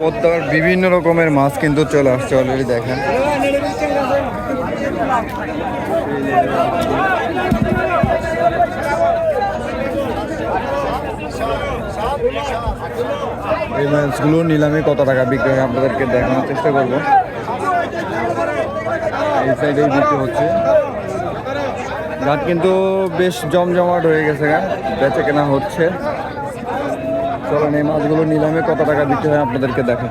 পদ্মার বিভিন্ন রকমের মাছ কিন্তু চলে আসছে অলরেডি দেখেন। এই মাছগুলো নিলামে কত টাকা বিক্রি হয় আপনাদেরকে দেখানোর চেষ্টা করব। এই সাইডেই বিক্রি হচ্ছে। ঘাট কিন্তু বেশ জমজমাট হয়ে গেছে গা, বেচে কেনা হচ্ছে। চলেন এই মাছগুলো নিলামে কত টাকা বিক্রি হয় আপনাদেরকে দেখেন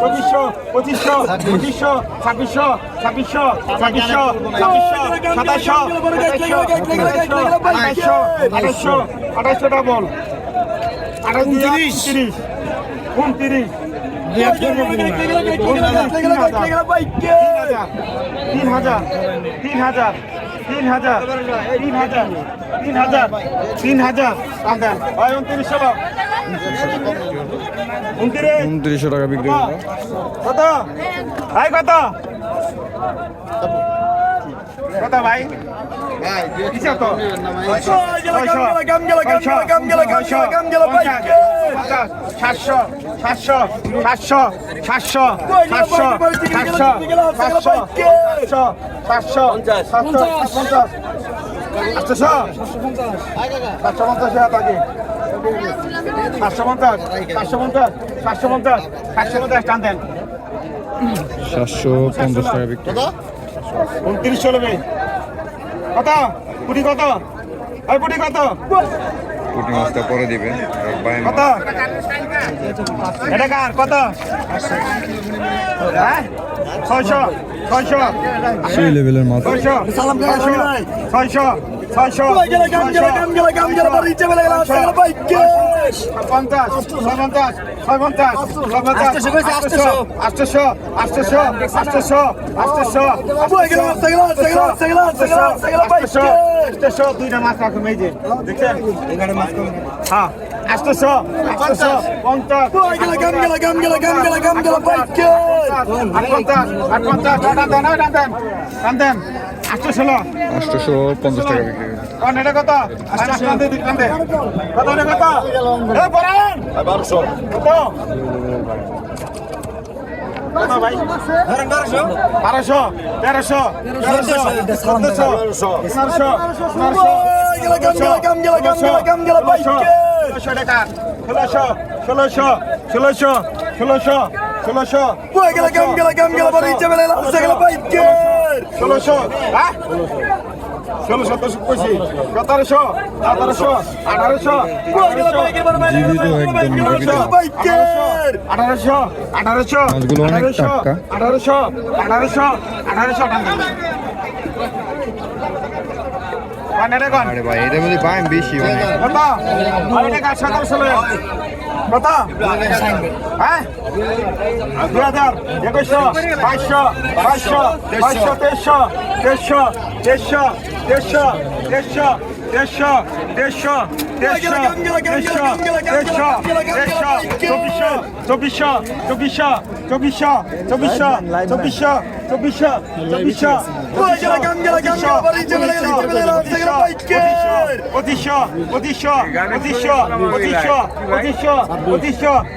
চব্বিশশো পঁচিশশো পঁচিশশো ছাব্বিশশো ছাব্বিশশো ছাব্বিশশো সাতাশশো সাতাশশো আঠাশশো আঠাশশো ডাবল আঠাশ তিরিশ তিরিশ উনত্রিশ তিন হাজার তিন হাজার তিন হাজার তিন হাজার তিন হাজার তিন হাজার আদান ওই উনত্রিশ ষোলো উনত্রিশ উনত্রিশশো টাকা বিক্রি হচ্ছে কত ভাই কত কত ভাই কত সাতশো সাতশো সাতশো সাতশো সাতশো সাতশো সাতশো সাতশো সাতশো পঞ্চাশ আটশো সাতশো পঞ্চাশ আগে সাতশো পঞ্চাশ সাতশো পঞ্চাশ সাতশো পঞ্চাশ সাতশো পঞ্চাশ টান দেন। সাতশো পঞ্চাশ টাকা বিক্রি। উনত্রিশ চলবে কত? পুটি কত? ওই পুটি কত? মাছটা পরে দিবে আর কত? এটা কার? কত? হ্যাঁ? ছয়শো ছয়শো। সেই লেভেলের মাছ। ছয়শো ছয়শো। ছয়শো পঞ্চাশ পঞ্চাশ পঞ্চাশ আটশো আটশো আটশো আটশো আটশো আটশো দুইটা মাছ রাখুন এই যে দেখছেন হ্যাঁ আটশো আটশো পঞ্চাশ আট পঞ্চাশ আট পঞ্চাশ টান দেন টান দেন টান দেন আটশোশো পঞ্চাশ টাকা বিক্রি হচ্ছে কোন এটা কত? কান্দে দিক কান্দে কত এটা কত? এ পরান 1200 কত? কত ভাই? বারোশো। তেরোশো চোদ্দশো ষোলোশো টাকা। ষোলোশো ষোলোশো ষোলোশো ষোলোশো ষোলোশো ষোলোশো হ্যাঁ ষোলোশো। তো কইছি সতেরোশো সতেরোশো আঠারোশো আঠারোশো আঠারোশো আঠারোশো আঠারোশো টাটকা। আঠারোশো আঠারোশো আঠারোশো। আরে ভাই এটার মধ্যে বাইম বেশি অনেক কত হ্যাঁ? দুই হাজার একুশশো বাইশশো বাইশশো বাইশশো তেইশশো তেইশশো তেইশশো তেইশশো তেইশশো তেইশশো তেইশশো ছাব্বিশশো ছাব্বিশশো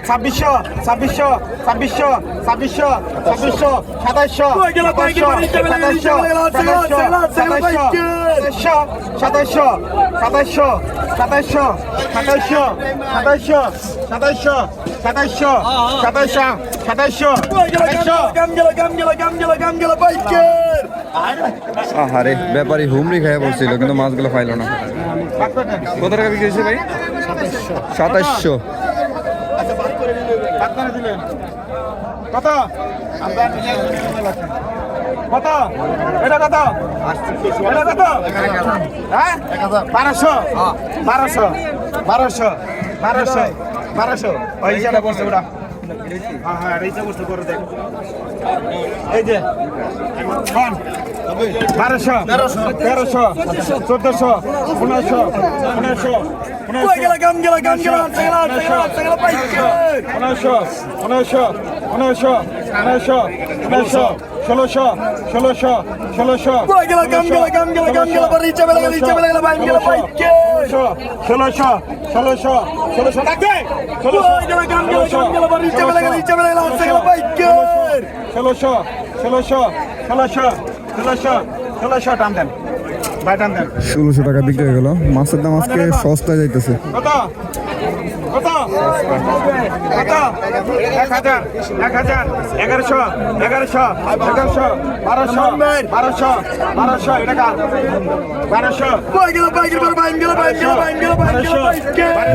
ছাব্বিশশো ছাব্বিশশো ছাব্বিশশো সাতাইশশো সাতাইশশো সাতাইশশো সাতাইশশো সাতাইশশো সাতাইশশো সাতাইশো সাতাইশো সাতাইশো সাতাইশো সাতাইশো সাতাইশো সাতাইশো আহারে ব্যাপারি হুমড়ি খেয়ে বসছিল কিন্তু মাছগুলো পাইল না। কত টাকা বিক্রি হয়েছে ভাই? সাতাইশো আচ্ছা, কত? কত এটা কত এটা কত হ্যাঁ বারোশো বারোশো বারোশো বারোশো বারোশো ওই হিসাবে বলছে ওরা হ্যাঁ হ্যাঁ এটা বসতে করে দেখ এই যে বারোশো তেরোশো চোদ্দশো পনেরোশো পনেরোশো পনেরোশো পনেরোশো পনেরোশো পনেরোশো পনেরোশো ষোলোশো ষোলোশো ষোলোশো ষোলোশো ষোলোশো ষোলোশো ষোলোশো ষোলোশো ষোলোশো ষোলোশো ষোলোশো টান দেন ষোলোশো টাকা দিকে গেল। মাছের দাম আজকে সস্তা যাইতেছে।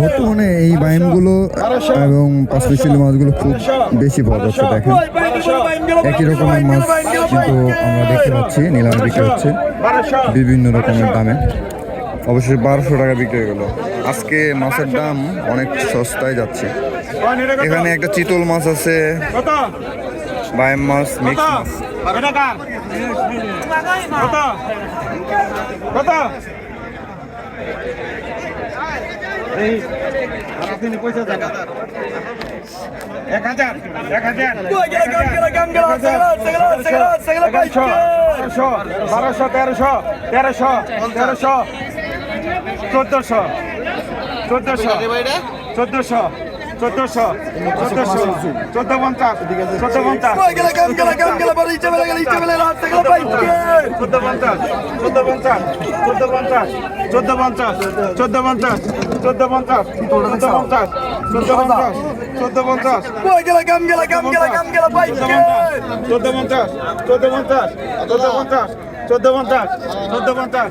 বর্তমানে এই বাইমগুলো এবং পাঁচ মাছ মাছগুলো খুব বেশি পাওয়া যাচ্ছে দেখেন। একই রকমের মাছ কিন্তু আমরা দেখতে পাচ্ছি নিলামে দেখতে হচ্ছে। বিভিন্ন রকমের দামে। অবশ্যই বারোশো টাকা বিক্রি হয়ে গেল। আজকে মাছের দাম অনেক সস্তায় যাচ্ছে। এখানে একটা চিতল মাছ আছে। বাইম মাছ মিক্স মাছ। এক হাজার এক হাজার। বারোশো বারোশো তেরোশো তেরোশো তেরোশো চোদ্দশো চোদ্দশো চোদ্দশো। চোদ্দশো চোদ্দশো চোদ্দ পঞ্চাশ চোদ্দ পঞ্চাশ চোদ্দ পঞ্চাশ চোদ্দ পঞ্চাশ চোদ্দ পঞ্চাশ চোদ্দ পঞ্চাশ চোদ্দ পঞ্চাশ চোদ্দ পঞ্চাশ চোদ্দ পঞ্চাশ চোদ্দ পঞ্চাশ চোদ্দ পঞ্চাশ চোদ্দ পঞ্চাশ চোদ্দ পঞ্চাশ চোদ্দ পঞ্চাশ চোদ্দ পঞ্চাশ চোদ্দ পঞ্চাশ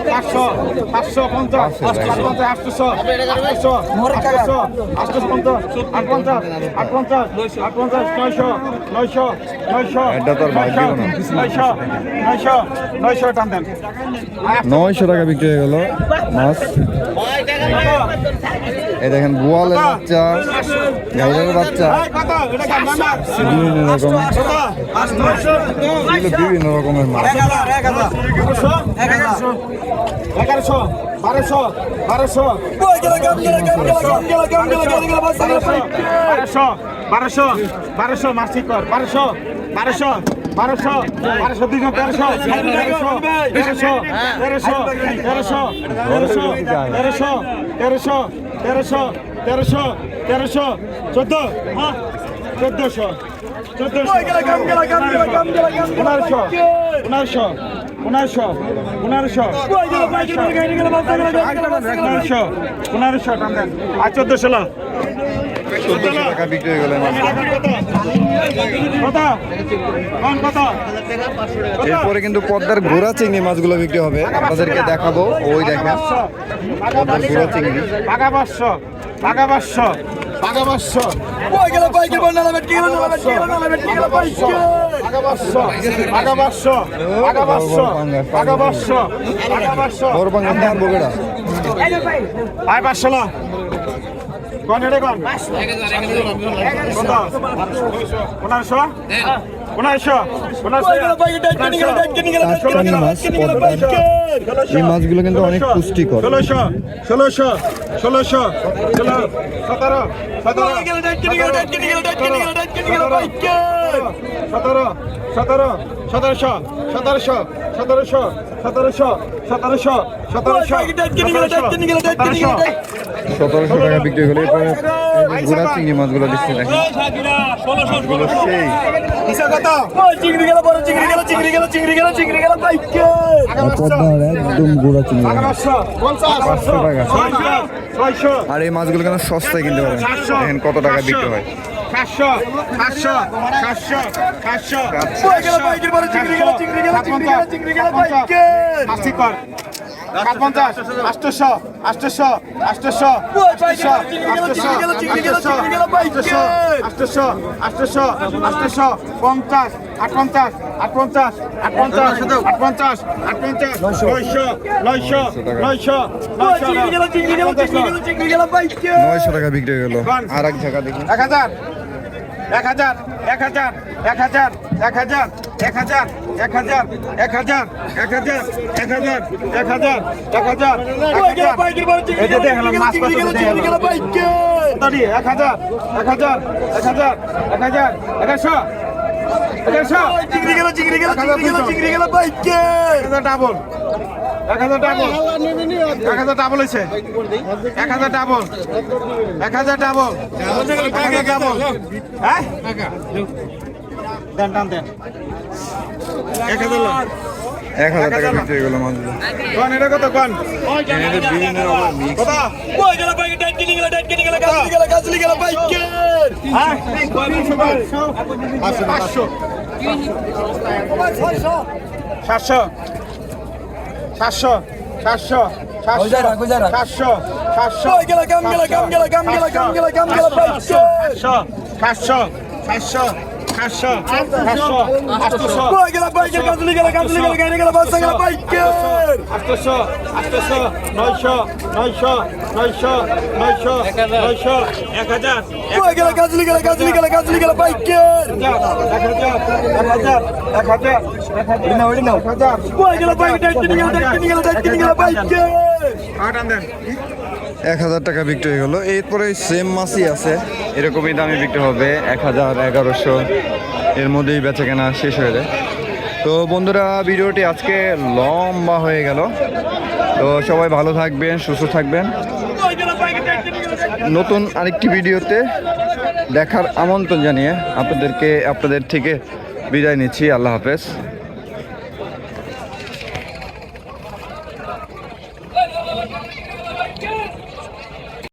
পাঁচশো পাঁচশো পঞ্চাশ। আটশো আটশো আটশো আটশো পঞ্চাশ আট পঞ্চাশ আট পঞ্চাশ আট পঞ্চাশ নয়শো নয়শো নয়শো। নয়শো নয়শো নয়শো টান দেন নয়শো টাকা বিক্রি হয়ে গেল মাছ এই দেখেন বোয়ালের বাচ্চা গাইলের বাচ্চা বিভিন্ন রকম বিভিন্ন রকমের মাছ এগারোশো বারোশো বারোশো বারোশো বারোশো বারোশো বারোশো বারোশো বারোশো বারোশো দুজন তেরোশো তেরোশো তেরোশো তেরোশো তেরোশো তেরোশো তেরোশো তেরোশো তেরোশো তেরোশো চোদ্দ হ্যাঁ চোদ্দশো চোদ্দশো পনেরোশো পনেরোশো পনেরোশো পনেরোশো পনেরোশো পনেরোশো আর চোদ্দশো টাকা বিক্রি হয়ে গেল এরপরে কিন্তু পদ্মার ঘোড়া চিংড়ি মাছগুলো বিক্রি হবে আপনাদেরকে দেখাবো ওই দেখেন পদ্মার ঘোড়া চিংড়ি পাকা পাঁচশো পাকা পাঁচশো পাকা পাঁচশো পাঁচশো পাঁচশো কোন এটা কোন পনেরোশো পনেরোশো এই মাছগুলো কিন্তু অনেক পুষ্টিকর ষোলোশো ষোলোশো ষোলোশো ষোলো সতেরো সতেরো সতেরো সতেরোশো সতেরোশো সতেরোশো সতেরোশো সতেরোশো সতেরোশো সতেরোশো সতেরোশো টাকা বিক্রি হলে গুড়া চিংড়ি মাছগুলো দিচ্ছে চিংড়ি আর এই মাছগুলো কেন সস্তায় কিনতে পারেন। এখন কত টাকা বিক্রি হয়। চিংড়ি গেল চিংড়ি গেল চিংড়ি গেল চিংড়ি গেল চিংড়ি গেল পঞ্চাশ আষ্টশো আষ্টশো আষ্টশো আষ্টশো আষ্টশো আষ্টশো পঞ্চাশ আটপঞ্চাশ আটপঞ্চাশ আটপঞ্চাশ আটপঞ্চাশ আটপঞ্চাশ নয়শো নয়শো নয়শো নয়শো টাকা বিক্রি গেল। আর এক জায়গা দেখি। এক হাজার এক হাজার এক হাজার এক হাজার এক হাজার। এক হাজার এক হাজার এক হাজার এক হাজার এক হাজার এক হাজার এক হাজার এক হাজার এক হাজার এক হাজার এক হাজার এক হাজার এগারোশো এগারোশো চিংড়ি গেল চিংড়ি গেল চিংড়ি গেল চিংড়ি গেল বাইকে ডাবল এক হাজার ডাবল এক হাজার ডাবল হয়েছে এক হাজার ডাবল এক হাজার ডাবল এক হাজার ডাবল হ্যাঁ দেন টান দেন। এক হাজার এক হাজার টাকা বিক্রি হয়ে গেল মাছগুলো কোন এটা কত কোন? বিভিন্ন রকমের মিক্স কত? বই গেল বাইকে টাইট কিনে গেল টাইট কিনে গেল গাছলি গেল গাছলি গেল বাইকে হ্যাঁ সাতশো সাতশো সাতশো সাতশো আটশো গেল বাইকের কাজলি গেল কাজলি গেল গাড়ি গেল বাস গেল বাইকের আটশো আটশো নয়শো নয়শো নয়শো নয়শো নয়শো এক হাজার গেল কাজলি গেল কাজলি গেল কাজলি গেল বাইকের এক হাজার এক হাজার এক হাজার এক হাজার গেল বাইক ডাইটিনি গেল ডাইটিনি গেল ডাইটিনি গেল বাইকের আট আন্দেন এক হাজার টাকা বিক্রি হয়ে গেলো এরপরে সেম মাছই আছে। এরকমই দামে বিক্রি হবে এক হাজার এগারোশো। এর মধ্যেই বেচা কেনা শেষ হয়ে যায়। তো বন্ধুরা, ভিডিওটি আজকে লম্বা হয়ে গেল। তো সবাই ভালো থাকবেন, সুস্থ থাকবেন। নতুন আরেকটি ভিডিওতে দেখার আমন্ত্রণ জানিয়ে আপনাদেরকে, আপনাদের থেকে বিদায় নিচ্ছি। আল্লাহ হাফেজ।